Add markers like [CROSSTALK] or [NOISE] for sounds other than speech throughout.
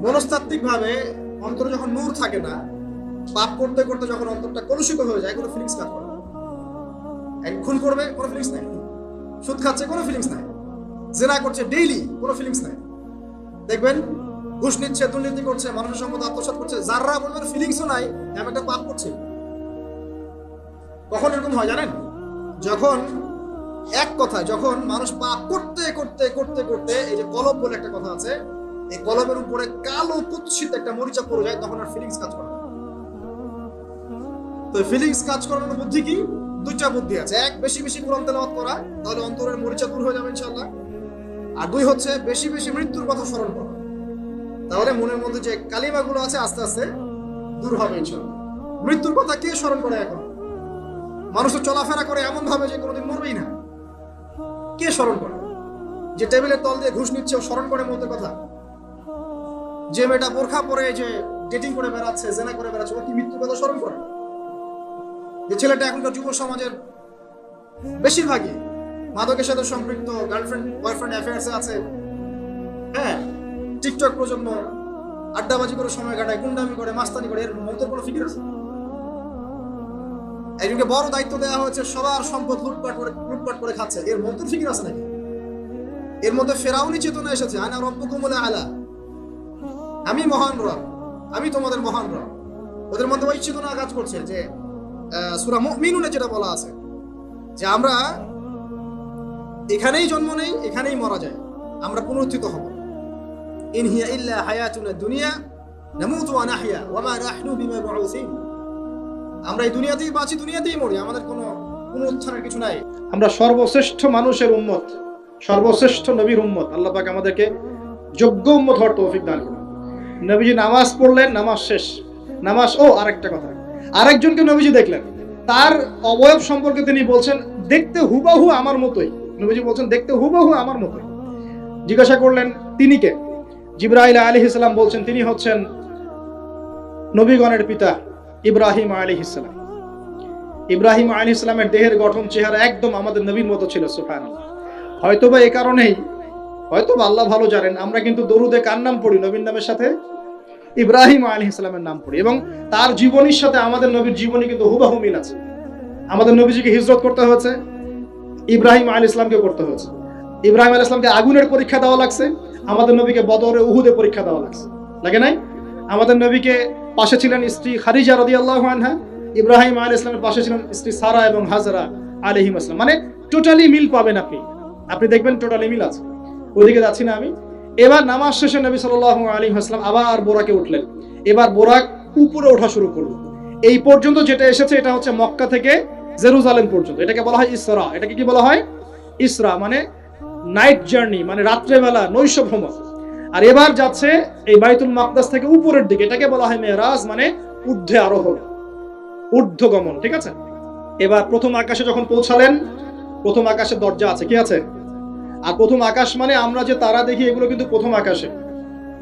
মনস্তাত্ত্বিক ভাবে অন্তরে যখন নূর থাকে না, পাপ করতে করতে যখন অন্তরটা কলুষিত হয়ে যায়, কোনো ফিলিংস কাজ করে এক খুন করবে, কোনো ফিলিংস নাই। সুদ খাচ্ছে, কোনো ফিলিংস নাই। জেনা করছে ডেইলি কোনো ফিলিংস নাই। দেখবেন, ঘুষ নিচ্ছে, দুর্নীতি করছে, মানুষের সম্পদ আত্মসাৎ করছে যারা বলবেন ফিলিংসও নাই, আমি একটা পাপ করছি। কখন এরকম হয় জানেন? যখন এক কথায়, যখন মানুষ পাপ করতে করতে করতে করতে, এই যে কলব বলে একটা কথা আছে এই কলবের উপরে কালো কুৎসিত একটা মরিচা পড়ে যায়, তখন আর ফিলিংস কাজ করে। তো ফিলিংস কাজ করানোর বুদ্ধি কি? দুইটা বুদ্ধি আছে। এক, বেশি বেশি কোরআন তেলাওয়াত করা, তাহলে অন্তরের মরিচা দূর হয়ে যাবে ইনশাআল্লাহ। আর দুই হচ্ছে বেশি বেশি মৃত্যুর কথা স্মরণ করা। তাহলে মনের মধ্যে যে কালিমাগুলো আছে, আস্তে আস্তে দূর হবে ইনশাআল্লাহ। মৃত্যুর কথা কে স্মরণ করে এখন? মানুষ চলাফেরা করে এমন ভাবে যে কোনোদিন মরবেই না। কে স্মরণ করে? যে টেবিলের তল দিয়ে ঘুষ নিচ্ছে, ও স্মরণ করে মধ্যে কথা। যে মেয়েটা বোরখা পরে যে ডেটিং করে বেড়াচ্ছে, জেনা করে বেড়াচ্ছে, ও কি মৃত্যুর কথা স্মরণ করে? যে ছেলেটা এখনকার যুব সমাজের বেশিরভাগই মাদকের সাথে সম্পৃক্ত গার্লফ্রেন্ড বয়ফ্রেন্ড অ্যাফেয়ার্সে আছে। হ্যাঁ টিকটক প্রজন্ম আড্ডাবাজি করে সময় কাটায়, গুন্ডামি করে, মাস্তানি করে, এর মধ্যে কোনো ফিকির আছে? একজনকে বড় দায়িত্ব দেওয়া হয়েছে, সবার সম্পদ লুটপাট করে লুটপাট করে খাচ্ছে। এর মধ্যে ফিকির আছে নাকি? এর মধ্যে ফেরাউনি চেতনা এসেছে, আনা রব্বকুম বলে আলা। আমি মহান রব। আমি তোমাদের মহান রব। ওদের মধ্যে ওই চেতনা কাজ করছে যে সূরা মুমিনুনে যেটা বলা আছে, যে আমরা এখানেই জন্ম নেই, এখানেই মারা যায়। আমরা পুনরুত্থিত হব। ইন হিয়া ইল্লা হায়াতুনা দুনিয়া, নামুতু ওয়া নাহইয়া, ওয়া মা নাহনু বিমাবউসিন আমরা এই দুনিয়াতেই বাঁচি, দুনিয়াতেই মরি, আমাদের কোনো পুনরুত্থানের কিছু নাই। আমরা সর্বশ্রেষ্ঠ মানুষের উম্মত, সর্বশ্রেষ্ঠ নবীর উম্মত। আল্লাহ পাক আমাদেরকে যোগ্য উম্মত হওয়ার তৌফিক দান করুন। নবীজি নামাজ পড়লেন, নামাজ শেষ। নামাজ, ও, আরেকটা কথা। আরেকজনকে নবীজি দেখলেন। তার অবয়ব সম্পর্কে তিনি বলছেন, দেখতে হুবাহু আমার মতোই। নবীজি বলছেন, দেখতে হুবাহু আমার মতোই। জিজ্ঞাসা করলেন, তিনি কে? জিব্রাইল আলী ইসলাম বলছেন, তিনি হচ্ছেন নবীগণের পিতা ইব্রাহিম আলী ইসলাম ইব্রাহিম আলী ইসলামের দেহের গঠন, চেহারা একদম আমাদের নবীর মতো ছিল সুফান হয়তোবা এ কারণেই, হয়তোবা আল্লাহ ভালো জানেন, আমরা কিন্তু দরুদে কার নাম পড়ি, নবীর নামের সাথে? ইব্রাহিম আলী ইসলামের নাম পড়ি এবং তার জীবনীর সাথে আমাদের নবীর জীবনী কিন্তু হুবাহু মিল আছে। আমাদের নবীজিকে হিজরত করতে হয়েছে, ইব্রাহিম আলী ইসলামকে করতে হয়েছে। ইব্রাহিম আলী ইসলামকে আগুনের পরীক্ষা দেওয়া লাগছে, আমাদের নবীকে বদরে উহুদে পরীক্ষা দেওয়া লাগছে। লাগে নাই? আমাদের নবীকে পাশে ছিলেন স্ত্রী খারিজা রদি আল্লাহ আনহা, ইব্রাহিম আলী ইসলামের পাশে ছিলেন স্ত্রী সারা এবং হাজারা আলহিম ইসলাম মানে টোটালি মিল পাবেন আপনি। আপনি দেখবেন টোটালি মিল আছে। ওদিকে যাচ্ছি না আমি। এবার নামাজ শেষে নবী সাল আলী আসলাম আবার বোরাকে উঠলেন। এবার বোরাক উপরে ওঠা শুরু করল। এই পর্যন্ত যেটা এসেছে, এটা হচ্ছে মক্কা থেকে জেরুজালেম পর্যন্ত। এটাকে বলা হয় ইসরা। এটাকে কি বলা হয়? ইসরা মানে নাইট জার্নি মানে রাত্রেবেলা নৈশ ভ্রমণ আর এবার যাচ্ছে এই বাইতুল মাকদাস থেকে উপরের দিকে। এটাকে বলা হয় মেয়েরাজ মানে ঊর্ধ্বে আরোহণ, ঊর্ধ্বগমন, ঠিক আছে? এবার প্রথম আকাশে যখন পৌঁছালেন, প্রথম আকাশে দরজা আছে। কি আছে? আর প্রথম আকাশ মানে আমরা যে তারা দেখি, এগুলো কিন্তু প্রথম আকাশে।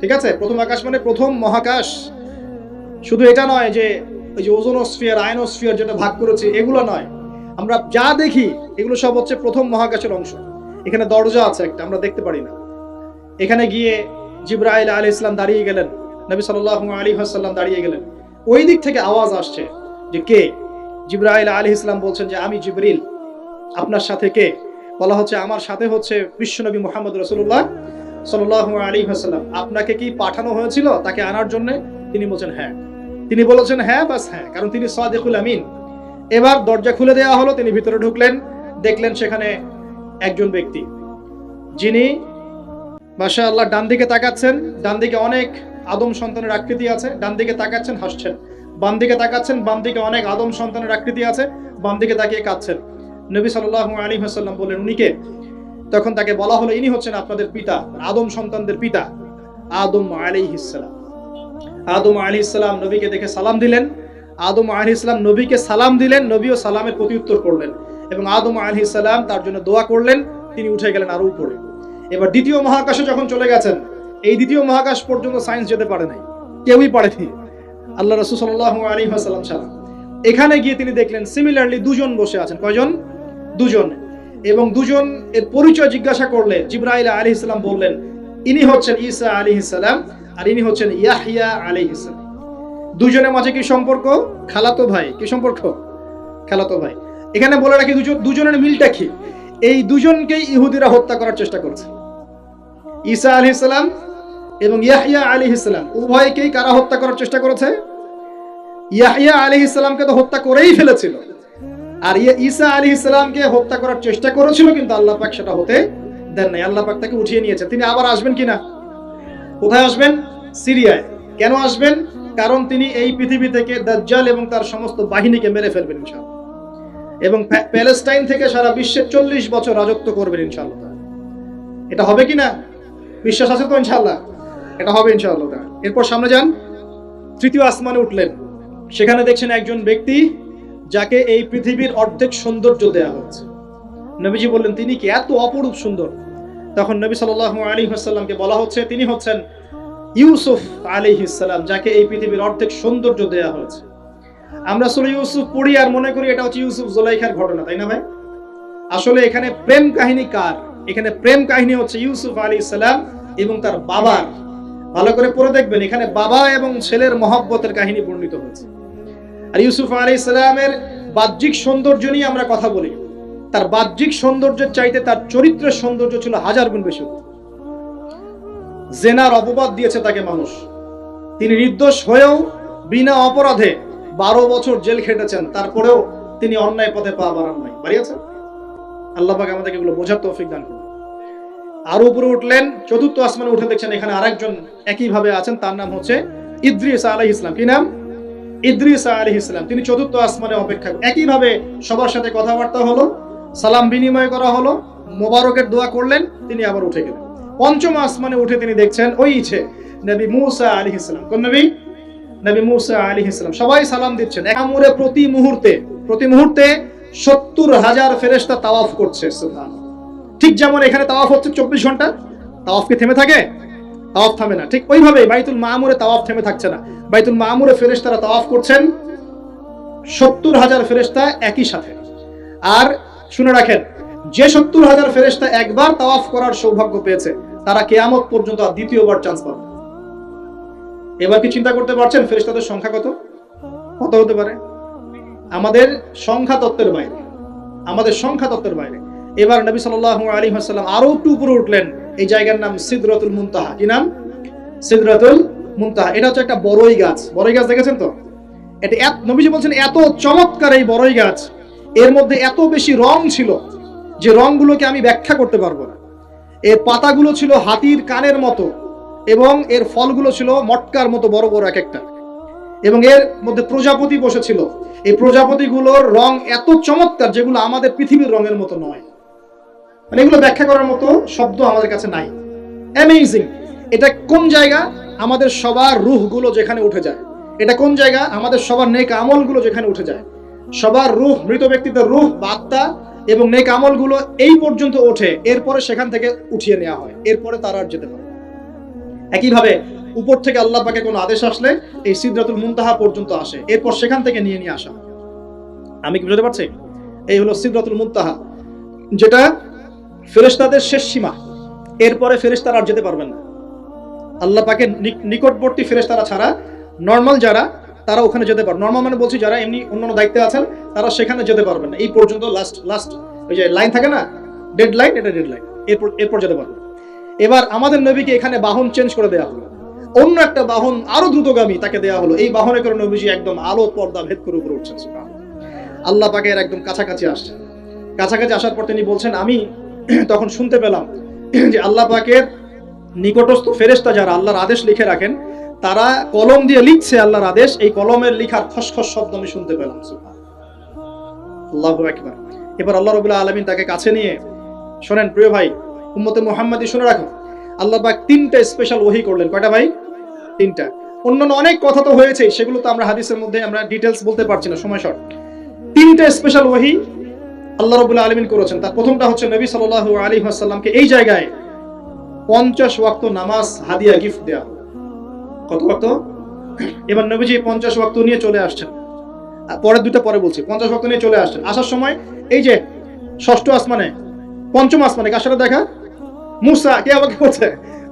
ঠিক আছে? প্রথম আকাশ মানে প্রথম মহাকাশ। শুধু এটা নয় যে ওই যে ওজোনোস্ফিয়ার, আয়নোস্ফিয়ার যেটা ভাগ করেছে, এগুলো নয়। আমরা যা দেখি, এগুলো সব হচ্ছে প্রথম মহাকাশের অংশ। এখানে দরজা আছে একটা, আমরা দেখতে পারি না। এখানে গিয়ে জিব্রাইল আলী ইসলাম দাঁড়িয়ে গেলেন। নবী সাল্লাহ আলী হাসাল্লাম দাঁড়িয়ে গেলেন। ওই দিক থেকে আওয়াজ আসছে যে কে? জিব্রাইল আলী ইসলাম বলছেন যে, আমি জিবরিল। আপনার সাথে কে? বলা হচ্ছে, আমার সাথে হচ্ছে বিশ্বনবী মোহাম্মদ রসুল্লাহ সাল্লাহ আলী হাসাল্লাম আপনাকে কি পাঠানো হয়েছিল? তাকে আনার জন্য? তিনি বলছেন হ্যাঁ। তিনি বলেছেন হ্যাঁ বাস হ্যাঁ। কারণ তিনি সাদেকুল আমিন। এবার দরজা খুলে দেওয়া হলো, তিনি ভিতরে ঢুকলেন, দেখলেন সেখানে একজন ব্যক্তি। যিনি মাসা আল্লাহ ডান দিকে তাকাচ্ছেন, ডান দিকে অনেক আদম সন্তানের আকৃতি আছে, ডান দিকে তাকাচ্ছেন, হাসছেন। বাম দিকে তাকাচ্ছেন, বাম দিকে অনেক আদম সন্তানের আকৃতি আছে, বাম দিকে তাকিয়ে কাঁদছেন। নবী সাল্লাহ আলী হাসাল্লাম বললেন উনিকে। তখন তাকে বলা হলো, ইনি হচ্ছেন আপনাদের পিতা, আদম সন্তানদের পিতা। আদম আলী ইসলাম আদম আলী ইসলাম নবীকে দেখে সালাম দিলেন। আদম আলী ইসলাম নবীকে সালাম দিলেন, নবীও সালামের প্রতি উত্তর করলেন এবং আদম আলী ইসলাম তার জন্য দোয়া করলেন, তিনি উঠে গেলেন আরও উপরে। এবার দ্বিতীয় মহাকাশে যখন চলে গেছেন, এই দ্বিতীয় মহাকাশ পর্যন্ত সায়েন্স যেতে পারে নাই, কেউই পারেনি। আল্লাহ রসুল সাল্লাহ আলী সাল্লাম ছাড়া। এখানে গিয়ে তিনি দেখলেন, সিমিলারলি দুজন বসে আছেন। কয়জন? দুজন। এবং দুজন এর পরিচয় জিজ্ঞাসা করলে জিব্রাইল আলী ইসলাম বললেন, ইনি হচ্ছেন ঈসা আলাইহিস সালাম আর ইনি হচ্ছেন ইয়াহইয়া আলাইহিস সালাম। দুজনের মাঝে কি সম্পর্ক? খালাতো ভাই। কি সম্পর্ক? খালাতো ভাই। এখানে বলে রাখি, দুজন দুজনের মিলটা কি? এই দুজনকেই ইহুদিরা হত্যা করার চেষ্টা করেছে। ঈসা আলাইহিস সালাম এবং ইয়াহইয়া আলাইহিস সালাম, উভয়কেই কারা হত্যা করার চেষ্টা করেছে? ইয়াহইয়া আলাইহিস সালামকে তো হত্যা করেই ফেলেছিল। আর ইয়ে ঈসা আলী ইসলামকে হত্যা করার চেষ্টা করেছিল, কিন্তু আল্লাহ পাক সেটা হতে দেন নাই। আল্লাহ পাক তাকে উঠিয়ে নিয়েছে তিনি আবার আসবেন কিনা? কোথায় আসবেন? সিরিয়ায়। কেন আসবেন? কারণ তিনি এই পৃথিবী থেকে দাজ্জাল এবং তার সমস্ত বাহিনীকে মেরে ফেলবেন ইনশাআল্লাহ। এবং প্যালেস্টাইন থেকে সারা বিশ্বে চল্লিশ বছর রাজত্ব করবেন ইনশাআল্লাহ এটা হবে কি না বিশ্বাস আছে তো ইনশাআল্লাহ? এটা হবে ইনশাআল্লাহ এরপর সামনে যান। তৃতীয় আসমানে উঠলেন। সেখানে দেখছেন একজন ব্যক্তি যাকে এই পৃথিবীর অর্ধেক সৌন্দর্য দেয়া হচ্ছে নবীজি বললেন, তিনি কি এত অপরূপ সুন্দর? তখন নবী সাল্লাল্লাহু আলী হাসাল্লামকে বলা হচ্ছে, তিনি হচ্ছেন ইউসুফ আলী ইসাল্লাম যাকে এই পৃথিবীর অর্ধেক সৌন্দর্য দেয়া হয়েছে। আমরা আসলে ইউসুফ পড়ি আর মনে করি এটা হচ্ছে ইউসুফ জোলাইখার ঘটনা, তাই না ভাই? আসলে এখানে প্রেম কাহিনী কার? এখানে প্রেম কাহিনী হচ্ছে ইউসুফ আলী ইসলাম এবং তার বাবার। ভালো করে পড়ে দেখবেন, এখানে বাবা এবং ছেলের মহব্বতের কাহিনী বর্ণিত হয়েছে। আর ইউসুফ আলী ইসলামের বাহ্যিক সৌন্দর্য নিয়ে আমরা কথা বলি। তার বাহ্যিক সৌন্দর্যের চাইতে তার চরিত্রের সৌন্দর্য ছিল হাজার গুণ বেশি। জেনার অপবাদ দিয়েছে তাকে মানুষ। তিনি নির্দোষ হয়েও বিনা অপরাধে বারো বছর জেল খেটেছেন। তারপরেও তিনি অন্যায় পথে পা বাড়ান নাই। বাড়িয়েছেন আল্লাহ পাক আমাদেরকে এগুলো বোঝার তৌফিক দান করুন। আরও উপরে উঠলেন, চতুর্থ আসমানে উঠে দেখছেন এখানে আরেকজন একইভাবে আছেন। তার নাম হচ্ছে ইদ্রিস আলাই ইসলাম কি নাম? ইদ্রিস আলী ইসলাম তিনি চতুর্থ আসমানে অপেক্ষা একইভাবে সবার সাথে কথাবার্তা হলো, সালাম বিনিময় করা হলো, মোবারকের দোয়া করলেন, তিনি আবার উঠে গেলেন। পঞ্চম আসমানে উঠে তিনি দেখছেন, ওই ইচ্ছে নবী মুসা আলী ইসলাম কোন নবী? নবী মুসা আলী ইসলাম সবাই সালাম দিচ্ছেন। একামুরে প্রতি মুহূর্তে প্রতি মুহূর্তে সত্তর হাজার ফেরেস্তা তাওয়াফ করছে ঠিক যেমন এখানে তাওয়াফ হচ্ছে চব্বিশ ঘণ্টা, তাওয়াফ কি থেমে থাকে? তাওয়াফ থামে না। ঠিক ওইভাবে বাইতুল মামুরে তাওয়াফ থেমে থাকছে না। বাইতুল মামুরে ফেরেশতারা তাওয়াফ করছেন সত্তর হাজার ফেরেশতা একই সাথে। আর শুনে রাখেন, যে সত্তর হাজার ফেরেশতা একবার তাওয়াফ করার সৌভাগ্য পেয়েছে, তারা কেয়ামত পর্যন্ত আর দ্বিতীয়বার চান্স পাবে এবার কি চিন্তা করতে পারছেন? ফেরেশতাদের সংখ্যা কত? কত হতে পারে? আমাদের সংখ্যা তত্ত্বের বাইরে। আমাদের সংখ্যা তত্ত্বের বাইরে। এবার নবী সাল্লাল্লাহু আলাইহি ওয়াসাল্লাম আরও একটু উপরে উঠলেন। এই জায়গার নাম সিদরাতুল মুনতাহা। কি নাম? সিদরাতুল মুনতাহা। এটা হচ্ছে একটা বড়ই গাছ। বড়ই গাছ দেখেছেন তো? এটা এত- নবীজি বলছেন এত চমৎকার এই বড়ই গাছ। এর মধ্যে এত বেশি রং ছিল যে রংগুলোকে আমি ব্যাখ্যা করতে পারব না। এর পাতাগুলো ছিল হাতির কানের মতো এবং এর ফলগুলো ছিল মটকার মতো বড় বড় এক একটা। এবং এর মধ্যে প্রজাপতি বসেছিল। এই প্রজাপতিগুলোর রং এত চমৎকার যেগুলো আমাদের পৃথিবীর রঙের মতো নয়। মানে এগুলো ব্যাখ্যা করার মতো শব্দ আমাদের কাছে নাই। অ্যামেজিং এটা কোন জায়গা? আমাদের সবার রুহগুলো যেখানে উঠে যায়। এটা কোন জায়গা? আমাদের সবার নেক আমলগুলো যেখানে উঠে যায়। সবার রুহ, মৃত ব্যক্তিদের রুহ বা আত্মা এবং নেক আমলগুলো এই পর্যন্ত ওঠে, এরপরে সেখান থেকে উঠিয়ে নেওয়া হয়। এরপরে তারা আর যেতে পারে একইভাবে উপর থেকে আল্লাহ পাকে কোনো আদেশ আসলে এই সিদ্ধাতুল মুনতাহা পর্যন্ত আসে। এরপর সেখান থেকে নিয়ে নিয়ে আসা। আমি কি বুঝতে পারছি? এই হলো সিদ্ধাতুল মুনতাহা, যেটা ফেরেশতাদের শেষ সীমা। এরপরে ফেরেশতারা আর যেতে পারবেন না। আল্লাহ পাকে নিকটবর্তী ফেরেশতারা ছাড়া নর্মাল যারা, তারা ওখানে যেতে পারবে নর্মাল মানে বলছি যারা এমনি অন্যান্য দায়িত্বে আছেন, তারা সেখানে যেতে পারবেন না। এই পর্যন্ত লাস্ট লাস্ট ওই যে লাইন থাকে না? ডেড লাইন এটা ডেড লাইন এরপর এরপর যেতে পারবে এবার আমাদের নবীকে এখানে বাহন চেঞ্জ করে দেওয়া হলো। অন্য একটা বাহন আরও দ্রুতগামী তাকে দেওয়া হলো। এই বাহনে করে নবীজি একদম আলো, পর্দা ভেদ করে উপরে উঠছেন। আল্লাহ পাকের একদম কাছাকাছি আসছে কাছাকাছি আসার পর তিনি বলছেন, আমি [CLEARS THROAT] তখন শুনতে পেলাম যে আল্লাহ পাকের নিকটস্থ ফেরেশতা যারা আল্লাহর আদেশ লিখে রাখেন, তারা কলম দিয়ে লিখছে আল্লাহর আদেশ। এই কলমের লিখার খসখস শব্দ আমি শুনতে পেলাম আল্লাহু আকবার। এবার আল্লাহ রবুল্লাহ আলমিন তাকে কাছে নিয়ে শোনেন, প্রিয় ভাই, উম্মতে মোহাম্মদী শুনে রাখো। আল্লাহ পাক তিনটা স্পেশাল ওহি করলেন। কয়টা ভাই? তিনটা। অন্যান্য অনেক কথা তো হয়েছে সেগুলো তো আমরা হাদিসের মধ্যে আমরা ডিটেলস বলতে পারছি না, সময় শর্ট। তিনটা স্পেশাল ওহি আল্লাহ রবুল্লাহ আলমিন করেছেন। তার প্রথমটা হচ্ছে নবী সাল্লাল্লাহু আলী আসাল্লামকে এই জায়গায় পঞ্চাশ ওয়াক্ত নামাজ, হাদিয়া, গিফট দেয়া। কত ওয়াক্ত? এবার নবীজি পঞ্চাশ ওয়াক্ত নিয়ে চলে আসছেন। পরের দুটো পরে বলছি। পঞ্চাশ ওয়াক্ত নিয়ে চলে আসছেন। আসার সময় এই যে ষষ্ঠ আসমানে, পঞ্চম আসমানে, কার সাথে দেখা? মুসা, কে আমাকে বলছে?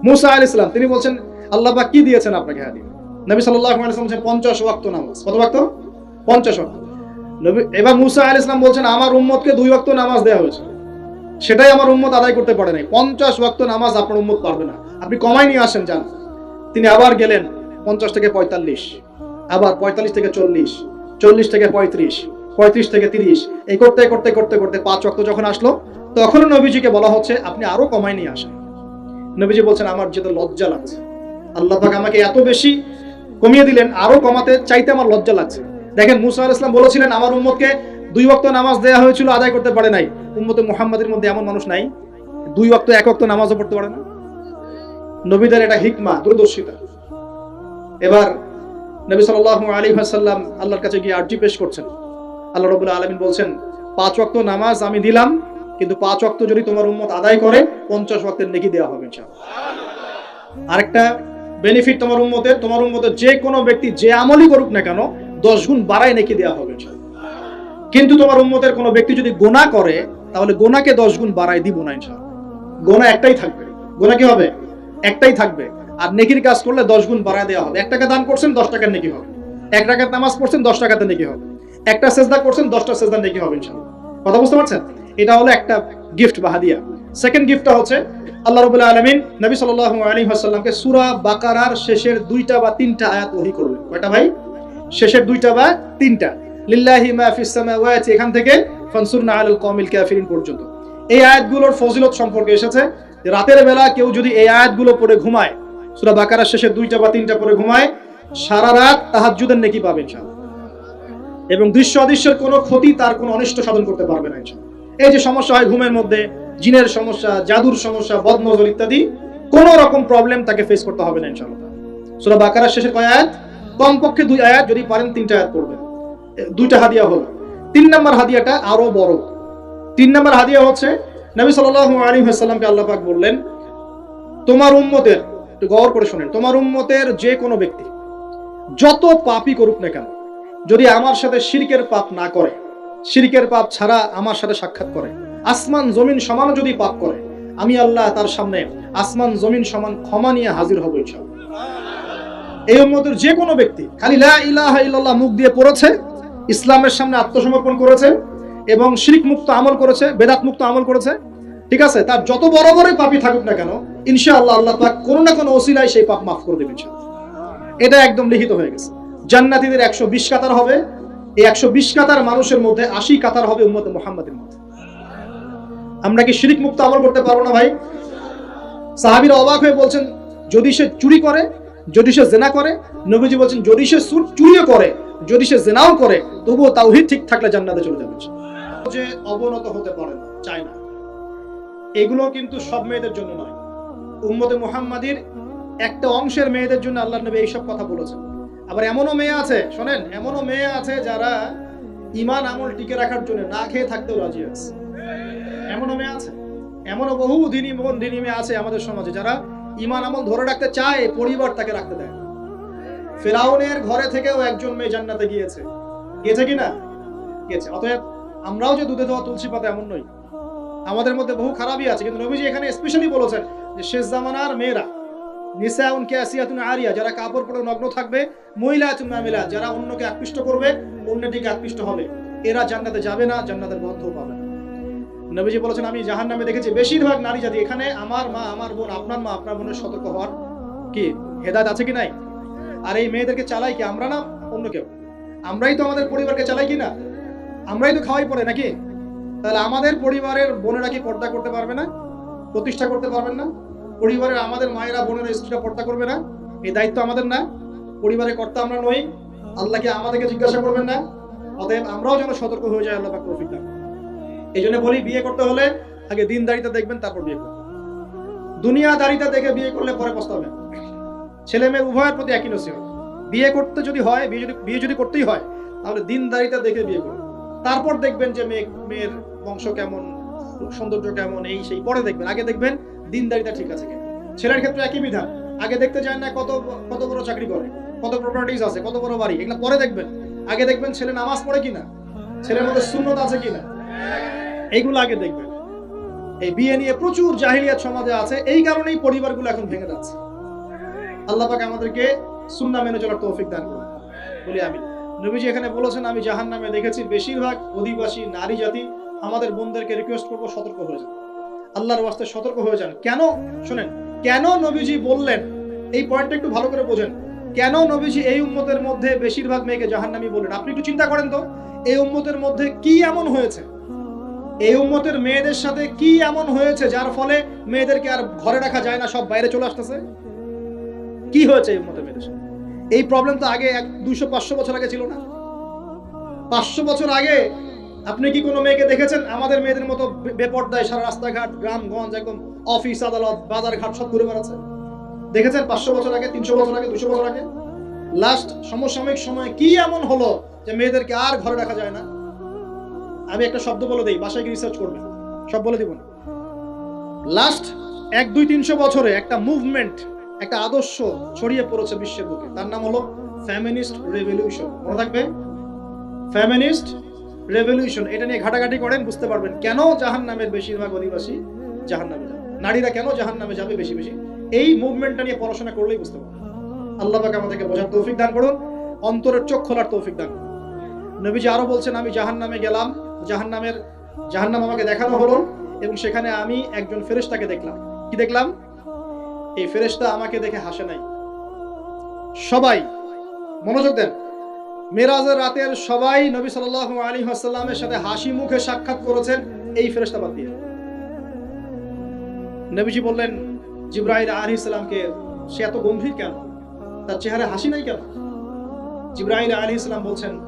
মুসা আল ইসলাম তিনি বলছেন, আল্লাহ বা কি দিয়েছেন আপনাকে হাদিয়া? নবী সাল্লাহ 50 ওয়াক্ত নামাজ। কত ওয়াক্ত? 50 ওয়াক্ত। এবার মুসা আল ইসলাম বলছেন, আমার উম্মতকে দুই ওয়াক্ত নামাজ দেওয়া হয়েছে। সেটাই আমার উম্মত আদায় করতে পারে নাই। 50 ওয়াক্ত নামাজ আপনার উম্মত পারবে না। আপনি কমাই নিয়ে আসেন, যান। তিনি আবার গেলেন 50 থেকে 45 আবার 45 থেকে 40 40 থেকে 35 35 থেকে 30 এই করতে করতে করতে করতে পাঁচ ওয়াক্ত যখন আসলো তখন নবীজিকে বলা হচ্ছে, আপনি আরও কমাই নিয়ে আসেন। নবীজি বলছেন, আমার যেতে লজ্জা লাগছে। আল্লাহ আমাকে এত বেশি কমিয়ে দিলেন, আরও কমাতে চাইতে আমার লজ্জা লাগছে। দেখেন মুসা আলাইহিস সালাম বলেছিলেন, আমার উম্মতকে দুই ওয়াক্ত নামাজ দেওয়া হয়েছিল, আদায় করতে পারে নাই। উম্মতে মুহাম্মাদের মধ্যে এমন মানুষ নাই, দুই ওয়াক্ত, এক ওয়াক্ত নামাজও পড়তে পারে না। নবীদের এটা হিকমা, দূরদর্শিতা। এবার নবী সাল্লাল্লাহু আলাইহি ওয়াসাল্লাম আল্লাহর কাছে গিয়ে আর্জি পেশ করছেন। আল্লাহ রাব্বুল আলামিন বলছেন, পাঁচ ওয়াক্ত নামাজ আমি দিলাম, কিন্তু পাঁচ ওয়াক্ত যদি তোমার উম্মত আদায় করে, পঞ্চাশ ওয়াক্তের নেকি দেওয়া হবে আরেকটা বেনিফিট তোমার উম্মতের তোমার উম্মতের যে কোনো ব্যক্তি যে আমলই করুক না কেন দশ গুণ বাড়ায় নেকি দেওয়া হবে কিন্তু তোমার উম্মতের কোনো ব্যক্তি যদি গোনা করে, তাহলে গোনাকে দশ গুণ বাড়ায় দিব না গোনা একটাই থাকবে। গোনা কি হবে? একটাই থাকবে। আর নেকির কাজ করলে দশ গুণ বাড়ায় দেওয়া হবে। এক টাকা দান করছেন, দশ টাকার নেকি হবে। এক টাকার নামাজ পড়ছেন, দশ টাকাতে নেকি হবে। একটা সেজদা করছেন, দশটা সেজদা নেকি হবে ইনশাআল্লাহ। কথা বুঝতে পারছেন? এটা হলো একটা গিফট বা হাদিয়া সেকেন্ড গিফটটা হচ্ছে আল্লাহ রাব্বুল আলমিন নবী সাল্লাল্লাহু আলাইহি ওয়াসাল্লামকে সূরা বাকারার শেষের দুইটা বা তিনটা আয়াত ওহী করলেন। কয়টা ভাই? শেষের দুইটা বা তিনটা। লিল্লাহি এখান থেকে ফানসুরনা আলাল কওমিল কাফিরিন পর্যন্ত। এই আয়াতগুলোর ফজিলত সম্পর্কে এসেছে রাতের বেলা কেউ যদি এই আয়াতগুলো পড়ে ঘুমায়, সূরা বাকারার দুইটা বা তিনটা পড়ে ঘুমায়, সারা রাত তাহাজ্জুদের নেকি পাবে ইনশাআল্লাহ। এবং দৃশ্য অদৃশ্যের কোনো ক্ষতি তার কোনো অনিষ্ট সাধন করতে পারবে না ইনশাআল্লাহ। এই যে সমস্যা হয় ঘুমের মধ্যে, জিনের সমস্যা, জাদুর সমস্যা, বদনজর ইত্যাদি, কোন রকম প্রবলেম তাকে ফেস করতে হবে না ইনশাআল্লাহ। সূরা বাকারার শেষের কয় আয়াত? কমপক্ষে দুই আয়াত, যদি পারেন তিনটা আয়াত পড়বেন দুইটা হাদিয়া হলো। তিন নম্বর হাদিয়াটা আরও বড়। তিন নম্বর হাদিয়া হচ্ছে, নবী সাল্লাল্লাহু আলাইহি ওয়াসাল্লামকে আল্লাহ পাক বললেন, তোমার উম্মতের একটু গৌর করে শুনেন, তোমার উম্মতের যে কোনো ব্যক্তি, যত পাপই করুক না কেন, যদি আমার সাথে শিরকের পাপ না করে, শিরকের পাপ ছাড়া আমার সাথে সাক্ষাৎ করে, আসমান, জমিন সমান যদি পাপ করে, আমি আল্লাহ তার সামনে আসমান, জমিন সমান ক্ষমা নিয়ে হাজির হব ইনশাআল্লাহ। এই উম্মতের যে কোনো ব্যক্তি খালি লা ইলাহা ইল্লাল্লাহ মুখ দিয়ে পড়েছে, ইসলামের সামনে আত্মসমর্পণ করেছে এবং শিরিক মুক্ত আমল করেছে, বেদাত মুক্ত আমল করেছে, ঠিক আছে? তার যত বড় বড় পাপই থাকুক না কেন, ইনশাআল্লাহ আল্লাহ পাক কোনো না কোনো ওসিলায় সেই পাপ মাফ করে দেবেন। এটা একদম লিখিত হয়ে গেছে। জান্নাতীদের একশো বিশ কাতার হবে। এই একশো বিশ কাতার মানুষের মধ্যে আশি কাতার হবে উম্মতে মোহাম্মদের মধ্যে। আমরা কি শিরিক মুক্ত আমল করতে পারব না ভাই? সাহাবীরা অবাক হয়ে বলছেন, যদি সে চুরি করে যদি সে জেনা করে, নবীজি বলছেন, যদি সে চুর- চুরিও করে, যদি সে জেনাও করে, তবুও তাওহীদ ঠিক থাকলে জান্নাতে চলে যাবে। যে অবনত হতে পারে না, চায় না। এগুলো কিন্তু সব মেয়েদের জন্য নয়। উম্মতে মুহাম্মাদির একটা অংশের মেয়েদের জন্য আল্লাহ নবী এইসব কথা বলেছেন। আবার এমনও মেয়ে আছে, শোনেন, এমনও মেয়ে আছে যারা ইমান আমল টিকে রাখার জন্য না খেয়ে থাকতেও রাজি আছে। এমনও মেয়ে আছে। এমনও বহু দিনী মন দিনী মেয়ে আছে আমাদের সমাজে যারা ইমান আমল ধরে রাখতে চায়, পরিবার তাকে রাখতে দেয়। ফেরাউনের ঘরে থেকেও একজন মেয়ে জান্নাতে গিয়েছে। গেছে কি না গিয়েছে অতএব আমরাও যে দুধে দেওয়া তুলসী পাতা এমন নই। আমাদের মধ্যে বহু খারাপই আছে, কিন্তু নবীজি এখানে স্পেশালি বলেছেন যে, শেষ জামানার মেয়েরা, নিসাউন কাসিয়াতুন আরিয়া, যারা কাপড় পরে নগ্ন থাকবে, মহিলাতুন মামিলা, যারা অন্যকে আকৃষ্ট করবে, অন্যটিকে আকৃষ্ট হবে। এরা জান্নাতে যাবে না, জান্নাতের গন্ধ পাবে নবীজি বলেছেন, আমি জাহান্নামে দেখেছি, বেশিরভাগ নারী জাতি এখানে আমার মা, আমার বোন, আপনার মা, আপনার বোনের সতর্ক হওয়ার কি হেদায়েত আছে কি নাই? আর এই মেয়েদেরকে চালাই কি আমরা না অন্য কেউ? আমরাই তো আমাদের পরিবারকে চালাই কি না? আমরাই তো খাওয়াই পড়ে নাকি? তাহলে আমাদের পরিবারের বোনেরা কি পর্দা করতে পারবে না? প্রতিষ্ঠা করতে পারবেন না? পরিবারের আমাদের মায়েরা, বোনেরা স্ত্রীরা পর্দা করবে না? এই দায়িত্ব আমাদের না? পরিবারের কর্তা আমরা নই। আল্লাহকে আমাদেরকে জিজ্ঞাসা করবেন না। অতএব আমরাও যেন সতর্ক হয়ে যাই, আল্লাহ পাক এই জন্য বলি, বিয়ে করতে হলে আগে দিনদারিতা দেখবেন, তারপর বিয়ে করবেন। দুনিয়াদারিতা দেখে বিয়ে করলে পরে পস্তাবেন। ছেলে মেয়ে উভয়ের প্রতি একই নসিহত। বিয়ে করতে যদি হয়, বিয়ে যদি বিয়ে যদি করতেই হয়, তাহলে দিনদারিতা দেখে বিয়ে করুন তারপর দেখবেন যে মেয়ে মেয়ের বংশ কেমন, সৌন্দর্য কেমন, এই সেই, পরে দেখবেন। আগে দেখবেন দিনদারিতা ঠিক আছে ছেলের ক্ষেত্রে একই বিধান। আগে দেখতে চান না কত কত বড় চাকরি করে, কত প্রপার্টিজ আছে, কত বড় বাড়ি, এগুলো পরে দেখবেন। আগে দেখবেন ছেলে নামাজ পড়ে কিনা, ছেলের মধ্যে সুন্নত আছে কিনা। এইগুলো আগে দেখবেন। এই বিয়ে নিয়ে প্রচুর জাহিলিয়াত সমাজে আছে, এই কারণেই পরিবারগুলো এখন ভেঙে যাচ্ছে। আল্লাহ পাক আমাদেরকে সুন্নাহ মেনে চলার তৌফিক দান করুন। বলি আমি নবীজি এখানে বলেছেন, আমি জাহান নামে দেখেছি বেশিরভাগ অধিবাসী নারী জাতি আমাদের বোনদেরকে রিকোয়েস্ট করব সতর্ক হয়ে যান। আল্লাহর ওয়াস্তে সতর্ক হয়ে যান। কেন? শুনেন, কেন নবীজি বললেন? এই পয়েন্টটা একটু ভালো করে বোঝেন। কেন নবীজি এই উম্মতের মধ্যে বেশিরভাগ মেয়েকে জাহান্নামী বললেন? আপনি একটু চিন্তা করেন তো, এই উম্মতের মধ্যে কি এমন হয়েছে? এই উম্মতের মেয়েদের সাথে কি এমন হয়েছে যার ফলে মেয়েদেরকে আর ঘরে রাখা যায় না, সব বাইরে চলে আসতেছে? কি হয়েছে এই উম্মতের মেয়েদের সাথে? এই প্রবলেম তো আগে এক দুশো পাঁচশো বছর আগে ছিল না। পাঁচশো বছর আগে আপনি কি কোনো মেয়েকে দেখেছেন? আমাদের মেয়েদের মতো বেপর্দায় সারা রাস্তাঘাট, গ্রামগঞ্জ, একদম অফিস আদালত বাজার ঘাট সব ঘুরে বেড়াচ্ছে। দেখেছেন পাঁচশো বছর আগে, তিনশো বছর আগে দুশো বছর আগে? লাস্ট সমসাময়িক সময়ে কি এমন হলো যে মেয়েদেরকে আর ঘরে রাখা যায় না? আমি একটা শব্দ বলে দিই, বাসায় গিয়ে রিসার্চ করবেন সব বলে দিব না। লাস্ট এক, দুই, তিনশো বছরে একটা মুভমেন্ট একটা আদর্শ ছড়িয়ে পড়েছে বিশ্বের বুকে। তার নাম হলো ফ্যামিনিস্ট রেভলিউশন মনে থাকবে? ফ্যামিনিস্ট রেভলিউশন এটা নিয়ে ঘাটাঘাটি করেন, বুঝতে পারবেন কেন জাহান নামের বেশিরভাগ অধিবাসী জাহান নামে যাবে। নারীরা কেন জাহান নামে যাবে বেশি বেশি? এই মুভমেন্টটা নিয়ে পড়াশোনা করলেই বুঝতে পারবেন। আল্লাহ পাক আমাদেরকে বোঝার তৌফিক দান করুন, অন্তরের চোখ খোলার তৌফিক দান করুন। নবীজি আরও বলছেন, আমি জাহান নামে গেলাম জাহান নামের জাহান নাম আমাকে দেখানো হলো এবং সেখানে আমি একজন ফেরেশতাকে দেখলাম। কি দেখলাম? এই ফেরেশতা আমাকে দেখে হাসে নাই। সবাই, মনোযোগ দেন। মেরাজের রাতের সবাই নবী সাল্লাল্লাহু আলাইহি ওয়াসাল্লামের সাথে হাসি মুখে সাক্ষাৎ করেছেন এই ফেরেস্তা বাদ দিয়ে। নবীজি বললেন, জিব্রাইল আলাইহিস সালামকে সে এত গম্ভীর কেন? তার চেহারায় হাসি নাই কেন? জিব্রাইল আলাইহিস সালাম বলছেন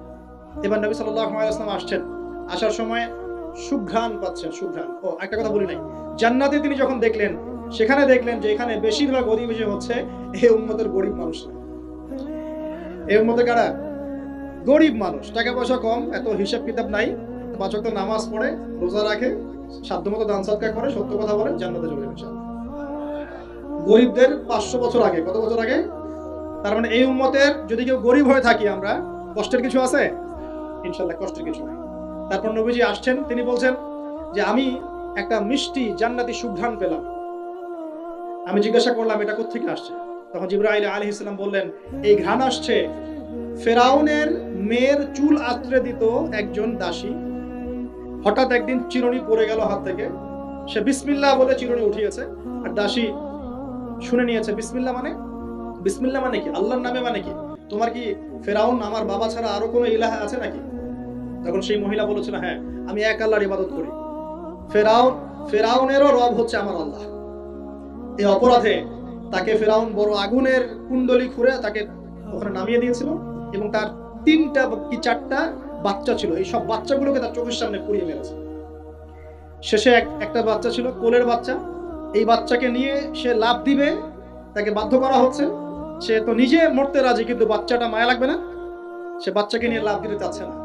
এবার নবী আলাইহি আসছেন। আসার সময় সুঘ্রাণ পাচ্ছেন, সুঘ্রাণ। ও, একটা কথা বলি নাই। জান্নাতে তিনি যখন দেখলেন, সেখানে দেখলেন যে এখানে বেশিরভাগ অধিবেশী হচ্ছে এই উম্মতের গরিব মানুষ। এই উম্মতে কারা? গরিব মানুষ। টাকা পয়সা কম, এত হিসাব কিতাব নাই। পাঁচ ওয়াক্ত নামাজ পড়ে, রোজা রাখে সাধ্যমতো দান সৎকার করে, সত্য কথা বলে, জান্নাতে চলে যাবে গরিবদের পাঁচশো বছর আগে, কত বছর আগে? তার মানে এই উম্মতের যদি কেউ গরিব হয়ে থাকি আমরা, কষ্টের কিছু আছে? ইনশাল্লাহ কষ্টের কিছু নাই। তারপর নবীজি আসছেন, তিনি বলছেন যে, আমি একটা মিষ্টি জান্নাতি সুঘ্রাণ পেলাম। আমি জিজ্ঞাসা করলাম, এটা কোথেকে আসছে? তখন জিব্রাইল আলী ইসলাম বললেন, এই ঘ্রাণ আসছে ফেরাউনের মেয়ের চুল আঁচড়ে দিত একজন দাসী। হঠাৎ একদিন চিরুনি পড়ে গেল হাত থেকে। সে বিসমিল্লাহ বলে চিরুনি উঠিয়েছে। আর দাসী শুনে নিয়েছে বিসমিল্লাহ মানে? বিসমিল্লাহ মানে কি? আল্লাহর নামে মানে কি? তোমার কি ফেরাউন আমার বাবা ছাড়া আরও কোনো ইলাহা আছে নাকি? তখন সেই মহিলা বলেছিল হ্যাঁ আমি এক আল্লাহর ইবাদত করি। ফেরাউন, ফেরাউনেরও রব হচ্ছে আমার আল্লাহ। এই অপরাধে তাকে ফেরাউন বড় আগুনের কুণ্ডলি খুঁড়ে তাকে ওখানে নামিয়ে দিয়েছিল এবং তার তিনটা কি চারটা বাচ্চা ছিল। এই সব বাচ্চাগুলোকে তার চোখের সামনে পুড়িয়ে মেরেছে। শেষে এক- একটা বাচ্চা ছিল, কোলের বাচ্চা। এই বাচ্চাকে নিয়ে সে লাভ দিবে, তাকে বাধ্য করা হচ্ছে। সে তো নিজে মরতে রাজি, কিন্তু বাচ্চাটা মায়া লাগবে না? সে বাচ্চাকে নিয়ে লাভ দিতে চাচ্ছে না।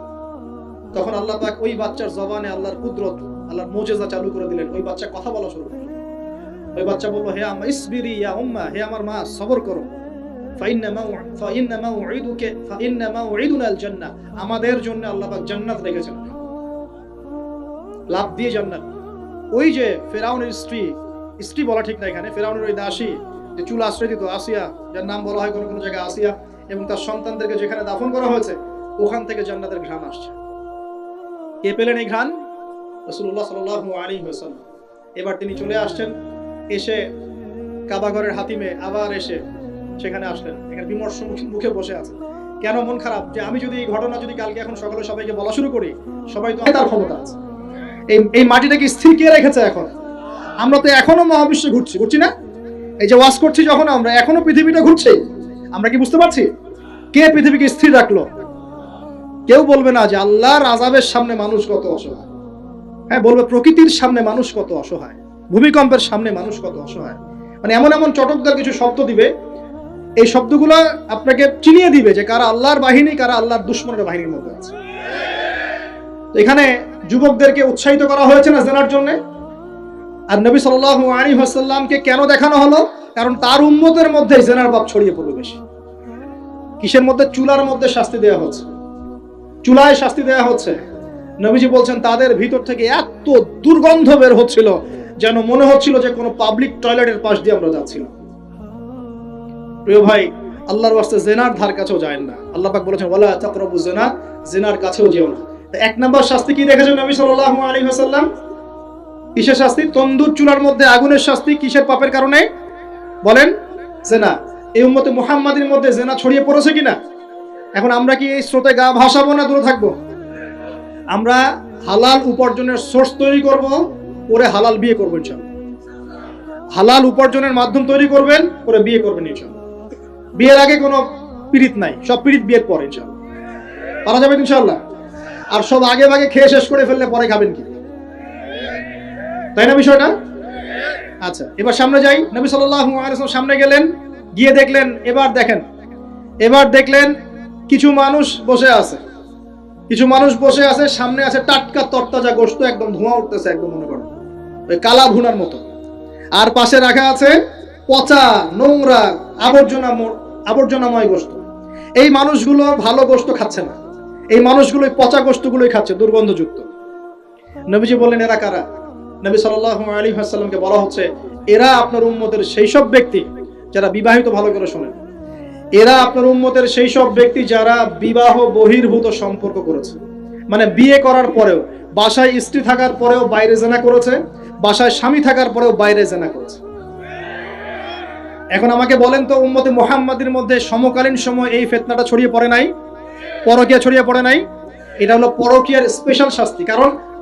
তখন আল্লাহ পাক ওই বাচ্চার জবানে আল্লাহর কুদরত, আল্লাহর মোজেজা চালু করে দিলেন। ওই বাচ্চা কথা বলা শুরু করল। ওই বাচ্চা বলল, হে আমা, ইসবিরি ইয়া উম্মা, হে আমার মা, সবর করো। আমাদের জন্য আল্লাহ পাক জান্নাত রেখেছেন। লাভ দিয়ে জান্নাত। ওই যে ফেরাউনের স্ত্রী স্ত্রী বলা ঠিক না এখানে, ফেরাউনের ওই দাসী যে চুল আশ্রয় দিত আসিয়া, যার নাম বলা হয় কোনো কোনো জায়গায় আসিয়া, এবং তার সন্তানদেরকে যেখানে দাফন করা হয়েছে, ওখান থেকে জান্নাতের ঘ্রাণ আসছে। কে পেলেন এই ঘ্রাণ? রসুল্লাহ সাল্লাহ আলী হোসাল্লাম এবার তিনি চলে আসছেন, এসে কাবাঘরের হাতিমে আবার এসে সেখানে আসলেন। এখানে বিমর্ষ মুখে- মুখে বসে আছে। কেন মন খারাপ? যে আমি যদি এই ঘটনা যদি কালকে এখন সকালে সবাইকে বলা শুরু করি, সবাই তো তার ক্ষমতা আছে। এই এই মাটিটাকে স্থির কে রেখেছে এখন? আমরা তো এখনও মহাবিশ্বে ঘুরছি ঘুরছি না? এই যে ওয়াজ করছি যখন আমরা, এখনও পৃথিবীটা ঘুরছে? আমরা কি বুঝতে পারছি? কে পৃথিবীকে স্থির রাখল? কেউ বলবে না যে আল্লাহর আজাবের সামনে মানুষ কত অসহায়। হ্যাঁ বলবে প্রকৃতির সামনে মানুষ কত অসহায়। ভূমিকম্পের সামনে মানুষ কত অসহায়। মানে এমন এমন চটকদার কিছু শব্দ দিবে। এই শব্দগুলো আপনাকে চিনিয়ে দিবে যে কারা আল্লাহর বাহিনী, কারা আল্লাহর দুশ্মনের বাহিনীর মধ্যে আছে। এখানে যুবকদেরকে উৎসাহিত করা হয়েছে না জেনার জন্য? আর নবী সাল্লাল্লাহু আলাইহি ওয়াসাল্লামকে কেন দেখানো হলো? কারণ তার উম্মতের মধ্যে জেনার বাপ ছড়িয়ে পড়বে বেশি। কিসের মধ্যে? চুলার মধ্যে শাস্তি দেওয়া হচ্ছে। চুলায় শাস্তি দেওয়া হচ্ছে। নবীজি বলছেন, তাদের ভিতর থেকে এত দুর্গন্ধ বের হচ্ছিল যেন মনে হচ্ছিল যে কোনো পাবলিক টয়লেটের পাশ দিয়ে আমরা যাচ্ছিলাম প্রিয় ভাই, আল্লাহর ওয়াস্তে জেনার ধার কাছেও যায় না। আল্লাহ পাক বলেছেন, ওয়ালা তাকরাবু জেনা, জেনার কাছেও যেও না। এক নাম্বার শাস্তি কি দেখেছেন নবী সাল্লাল্লাহু আলাইহি ওয়াসাল্লাম? কিসের শাস্তি? তন্দুর চুলার মধ্যে আগুনের শাস্তি কিসের পাপের কারণে? বলেন, জেনা। এই উম্মতে মুহাম্মাদের মধ্যে জেনা ছড়িয়ে পড়েছে কিনা? এখন আমরা কি এই স্রোতে গা ভাসাবো না দূরে থাকব? আমরা হালাল উপার্জনের সোর্স তৈরি করব করে হালাল বিয়ে করব ইনশাআল্লাহ। হালাল উপার্জনের মাধ্যম তৈরি করবেন করে বিয়ে করবেন ইনশাআল্লাহ। বিয়ের আগে কোনো পীড়িত নাই, সব পীড়িত বিয়ের পরে ইনশাআল্লাহ। পারা যাবে ইনশাল্লাহ আর সব আগে ভাগে খেয়ে শেষ করে ফেললে পরে খাবেন কি? তাই না বিষয়টা? আচ্ছা এবার সামনে যাই। নবী আলাইহি সামনে গেলেন, গিয়ে দেখলেন, এবার দেখেন, এবার দেখলেন কিছু মানুষ বসে আছে। কিছু মানুষ বসে আছে, সামনে আছে টাটকা তরতাজা গোশত, একদম ধোঁয়া উঠতেছে, একদম মনে করেন। ওই কালা ভুনার মতো। আর পাশে রাখা আছে পচা, নোংরা, আবর্জনা আবর্জনাময় গোশত। এই মানুষগুলো ভালো গোশত খাচ্ছে না। এই মানুষগুলো পচা গোশতগুলোই খাচ্ছে, দুর্গন্ধযুক্ত। নবীজি বললেন, এরা কারা? নবী সাল্লাল্লাহু আলাইহি ওয়াসাল্লামকে বলা হচ্ছে, এরা আপনার উম্মতের সেই সব ব্যক্তি যারা বিবাহিত ভালো করে শোনেন। এরা আপনার উম্মতের সেই সব ব্যক্তি যারা বিবাহ বহির্ভূত সম্পর্ক করেছে। মানে বিয়ে করার পরেও, বাসায় স্ত্রী থাকার পরেও বাইরে জেনা করেছে, বাসায় স্বামী থাকার পরেও বাইরে জেনা করেছে। এখন আমাকে বলেন তো, উম্মতে মোহাম্মদের মধ্যে সমকালীন সময় এই ফেতনাটা ছড়িয়ে পড়ে নাই? পরকিয়া ছড়িয়ে পড়ে নাই? এটা হলো পরকিয়ার স্পেশাল শাস্তি। কারণ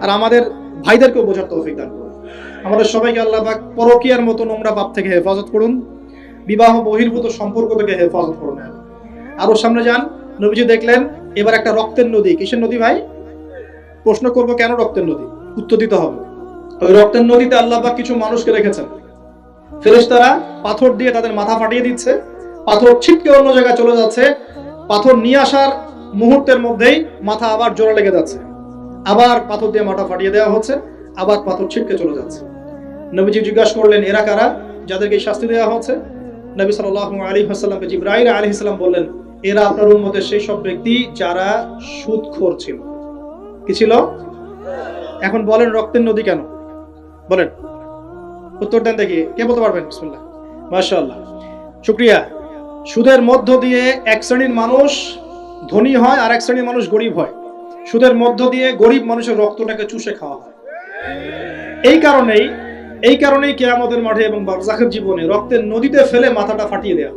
আর আমাদের ভাইদেরকেও বোঝার তৌফিক দান করুন। আমাদের সবাইকে আল্লাহ পাক পরকিয়ার মতো নোংরা পাপ থেকে হেফাজত করুন। বিবাহ বহির্ভূত সম্পর্ক থেকে হেফাজত করুন। আরও সামনে যান। নবীজি দেখলেন, এবার একটা রক্তের নদী। কিসের নদী ভাই? প্রশ্ন করব, কেন রক্তের নদী? উত্তর দিতে হবে। ওই রক্তের নদীতে আল্লাহ পাক কিছু মানুষকে রেখেছেন। ফেরেশতারা পাথর দিয়ে তাদের মাথা ফাটিয়ে দিচ্ছে। পাথর ছিটকে অন্য জায়গায় চলে যাচ্ছে। পাথর নিয়ে আসার মুহূর্তের মধ্যেই মাথা আবার জোড়া লেগে যাচ্ছে। আবার পাথর দিয়ে মাথা ফাটিয়ে দেওয়া হচ্ছে, আবার পাথর ছিটকে চলে যাচ্ছে। নবীজি জিজ্ঞাসা করলেন, এরা কারা? যাদেরকে শাস্তি দেওয়া হচ্ছে। নবী সাল্লাল্লাহু আলাইহি ওয়াসাল্লামকে জিবরাইল আলাইহিস সালাম বললেন, এরা আপনার উম্মতের সেই সব ব্যক্তি যারা সুদখোর ছিল। কি ছিল? এখন বলেন রক্তের নদী কেন? বলেন। উত্তর দেন দেখি, কে বলতে পারবেন? বিসমিল্লাহ। শুকরিয়া। সুদের মধ্য দিয়ে এক শ্রেণির মানুষ ধনী হয় আর এক শ্রেণির মানুষ গরিব হয়। সুদের মধ্য দিয়ে গরিব মানুষের রক্তটাকে চুষে খাওয়া হয়। এই কারণেই এই কারণেই কেয়ামতের মাঠে এবং বারজাখের জীবনে রক্তের নদীতে ফেলে মাথাটা ফাটিয়ে দেওয়া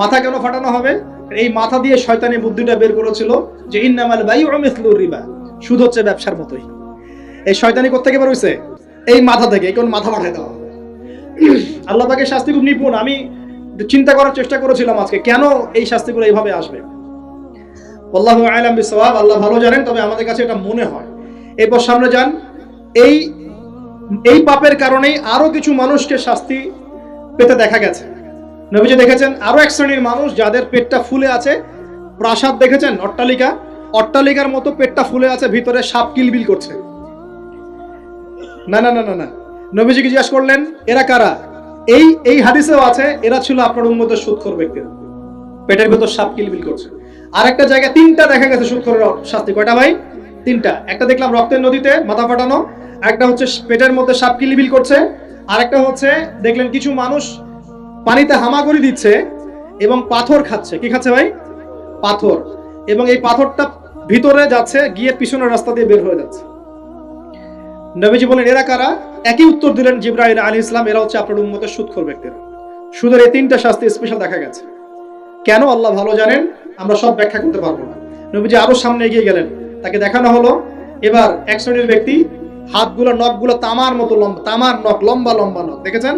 মাথা কেন ফাটানো হবে? এই মাথা দিয়ে শয়তানি বুদ্ধিটা বের করেছিল যে ইন্নামাল বাইউ মিসলুর রিবা, সুদ হচ্ছে ব্যবসার মতোই। এই শয়তানি কোথেকে বের হইছে? এই মাথা থেকে কোন মাথা পাঠাই দেওয়া আল্লাহ তাকে শাস্তি খুব নিপুণ। আমি চিন্তা করার চেষ্টা করেছিলাম আজকে, কেন এই শাস্তিগুলো এইভাবে আসবে? আল্লাহ আলাম বিসওয়াব, আল্লাহ ভালো জানেন, তবে আমাদের কাছে এটা মনে হয়। এরপর সামনে যান, এই এই পাপের কারণেই আরও কিছু মানুষকে শাস্তি পেতে দেখা গেছে। নবীজি দেখেছেন, আরও এক শ্রেণির মানুষ যাদের পেটটা ফুলে আছে, প্রাসাদ দেখেছেন, অট্টালিকা? অট্টালিকার মতো পেটটা ফুলে আছে, ভিতরে সাপ কিলবিল করছে। না না না না না। নবীজিকে জিজ্ঞাসা করলেন, এরা কারা? এই এই হাদিসেও আছে, এরা ছিল আপনার উন্মতের সুৎখর ব্যক্তিরা পেটের ভেতর সাপ কিলবিল করছে। আর একটা জায়গায় তিনটা দেখা গেছে সুৎখরের শাস্তি। কয়টা ভাই? তিনটা। একটা দেখলাম রক্তের নদীতে মাথা ফাটানো, একটা হচ্ছে পেটের মধ্যে সাপ কিলবিল করছে আর একটা হচ্ছে দেখলেন কিছু মানুষ পানিতে হামাগুড়ি দিচ্ছে এবং পাথর খাচ্ছে। কি খাচ্ছে ভাই? পাথর। এবং এই পাথরটা ভিতরে যাচ্ছে, গিয়ে পিছনের রাস্তা দিয়ে বের হয়ে যাচ্ছে। নবীজি বলেন, এরা কারা? একই উত্তর দিলেন জিব্রাহিম আলী ইসলাম এরা হচ্ছে আপনার উন্মতের সুৎখর ব্যক্তিরা। সুদের এই তিনটা শাস্তি স্পেশাল দেখা গেছে। কেন আল্লাহ ভালো জানেন? আমরা সব ব্যাখ্যা করতে পারব না। নবীজি আরও সামনে এগিয়ে গেলেন। তাকে দেখানো হলো। এবার এক শ্রেণির ব্যক্তি হাতগুলো, নখগুলো তামার মতো লম্বা তামার নখ, লম্বা লম্বা নখ। দেখেছেন?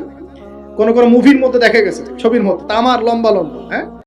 কোন কোনো মুভির মধ্যে দেখা গেছে, ছবির মতো তামার লম্বা লম্বা হ্যাঁ?